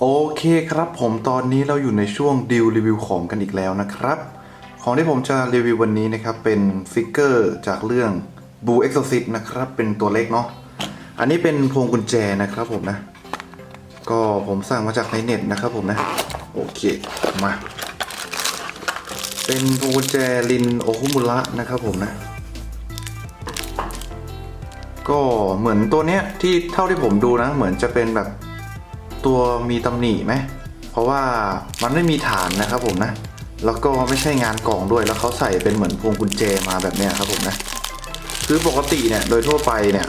โอเคครับผมตอนนี้เราอยู่ในช่วงดิวรีวิวของกันอีกแล้วนะครับ ของที่ผมจะรีวิววันนี้นะครับ เป็นฟิกเกอร์จากเรื่อง Blue Exorcist นะครับ เป็นตัวเล็กเนาะอันนี้เป็นพวงกุญแจนะครับผมนะ ก็ผมสั่งมาจากในเน็ตนะครับผมนะ โอเคมา เป็นพวงกุญแจลินโอคุมุระนะครับผมนะ ก็เหมือนตัวเนี้ยที่เท่าที่ผมดูนะ เหมือนจะเป็นแบบ ตัวมีตำหนิไหมเพราะว่ามันไม่มีฐานนะครับผมนะ แล้วก็ไม่ใช่งานกล่องด้วยแล้วเขาใส่เป็นเหมือนพวงกุญแจมาแบบนี้ครับผมนะคือปกติเนี่ยโดยทั่วไปเนี่ย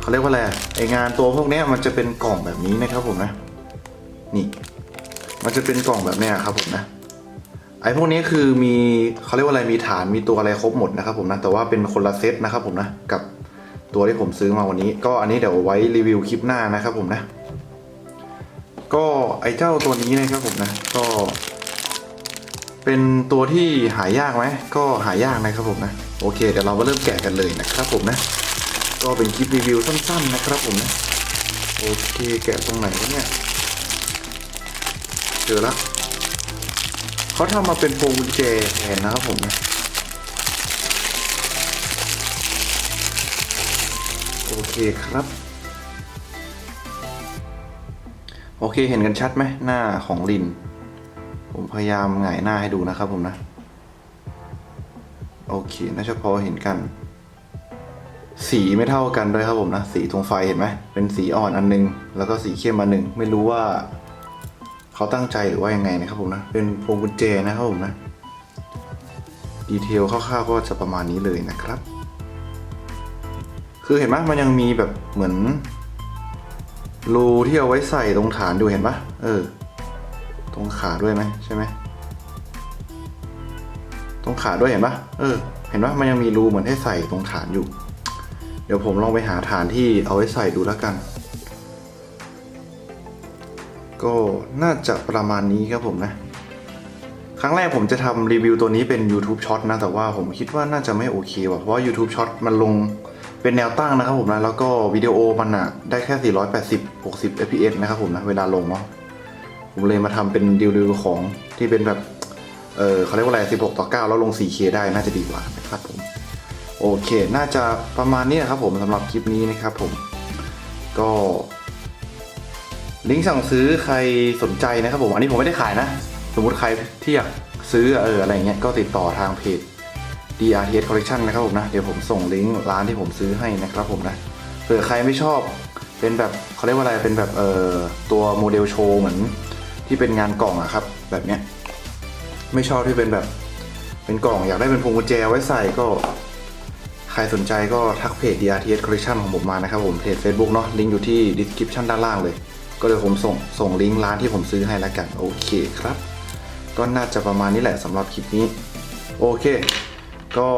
เขาเรียกว่าอะไรไองานตัวพวกนี้มันจะเป็นกล่องแบบนี้นะครับผมนะ นี่ มันจะเป็นกล่องแบบนี้ครับผมนะไอพวกนี้คือมีเขาเรียกว่าอะไรมีฐานมีตัวอะไรครบหมดนะครับผมนะแต่ว่าเป็นคนละเซตนะครับผมนะกับตัวที่ผมซื้อมาวันนี้ ก็อันนี้เดี๋ยวไว้รีวิวคลิปหน้านะครับผมนะ ก็ไอ้เจ้าตัวนี้นะครับผมนะก็ เป็นตัวที่หายากไหมก็หายากนะครับผมนะโอเคเดี๋ยวเรามาเริ่มแกะกันเลยนะครับผมนะ ก็เป็นคลิปรีวิวสั้นๆนะครับผมนะโอเคแกะตรงไหนวะเนี่ยเจอแล้วเขาทำมาเป็นพวงกุญแจแทนนะครับผมนะโอเคครับ โอเคเห็นกันชัดไหมหน้าของลิน ผมพยายามหงายหน้าให้ดูนะครับผมนะ โอเคน่าจะพอเห็นกัน สีไม่เท่ากันด้วยครับผมนะ สีตรงไฟเห็นไหมเป็นสีอ่อนอันนึง แล้วก็สีเข้มอันหนึ่งไม่รู้ว่า เขาตั้งใจหรือว่ายังไงนะครับผมนะ เป็นพวงกุญแจนะครับผมนะ ดีเทลคร่าวๆก็จะประมาณนี้เลยนะครับ คือเห็นไหมมันยังมีแบบเหมือน รูที่เอาไว้ใส่ตรงฐานอยู่เห็นปะเออ ตรงขาด้วยไหมใช่ไหมตรงขาด้วยเห็นปะเออ เห็นปะมันยังมีรูเหมือนให้ใส่ตรงฐานอยู่ เดี๋ยวผมลองไปหาฐานที่เอาไว้ใส่ดูแล้วกัน ก็น่าจะประมาณนี้ครับผมนะ ครั้งแรกผมจะทำรีวิวตัวนี้เป็น YouTube Short นะ แต่ว่าผมคิดว่าน่าจะไม่โอเคว่ะ เพราะว่า YouTube Short มันลง เป็นแนวตั้งนะครับผมนะ แล้วก็วิดีโอมันอะได้แค่ 480 60 fps นะครับผมนะ เวลาลงเนาะ ผมเลยมาทำเป็นรีวิวของที่เป็นแบบ เออเขาเรียกว่าอะไร 16 ต่อ 9 แล้วลง 4K ได้น่าจะดีกว่านะครับผม โอเค น่าจะประมาณนี้นะครับผมสำหรับคลิปนี้นะครับผม ก็ลิงก์สั่งซื้อใครสนใจนะครับผม อันนี้ผมไม่ได้ขายนะ สมมติใครที่อยากซื้อเอออะไรเงี้ยก็ติดต่อทางเพจ DRTS Collection นะครับผมนะ เดี๋ยวผมส่งลิงก์ร้านที่ผมซื้อให้นะครับผมนะ เผื่อใครไม่ชอบเป็นแบบเขาเรียกว่าอะไร เป็นแบบเอ่อตัวโมเดลโชว์เหมือนที่เป็นงานกล่องอะครับ แบบเนี้ย ไม่ชอบที่เป็นแบบ เป็นกล่องอยากได้เป็นพวงกุญแจไว้ใส่ก็ ใครสนใจก็ทักเพจ DRTS Collection ของผมมานะครับผมเพจ Facebook เนาะลิงก์อยู่ที่ description ด้านล่างเลย ก็เดี๋ยวผมส่งส่งลิงก์ร้านที่ผมซื้อให้แล้วกัน โอเคครับ ก็น่าจะประมาณนี้แหละสำหรับคลิปนี้ โอเค ก็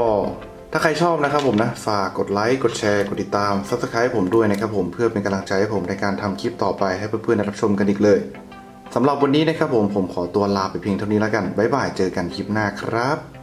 ถ้าใครชอบนะครับผมนะฝากกดไลค์กดแชร์กดติดตาม Subscribe ผมด้วยนะครับผมเพื่อเป็นกำลังใจให้ผมในการทำคลิปต่อไปให้เพื่อนๆได้รับชมกันอีกเลยสำหรับวันนี้นะครับผมผมขอตัวลาไปเพียงเท่านี้แล้วกันบ๊ายบายเจอกันคลิปหน้าครับ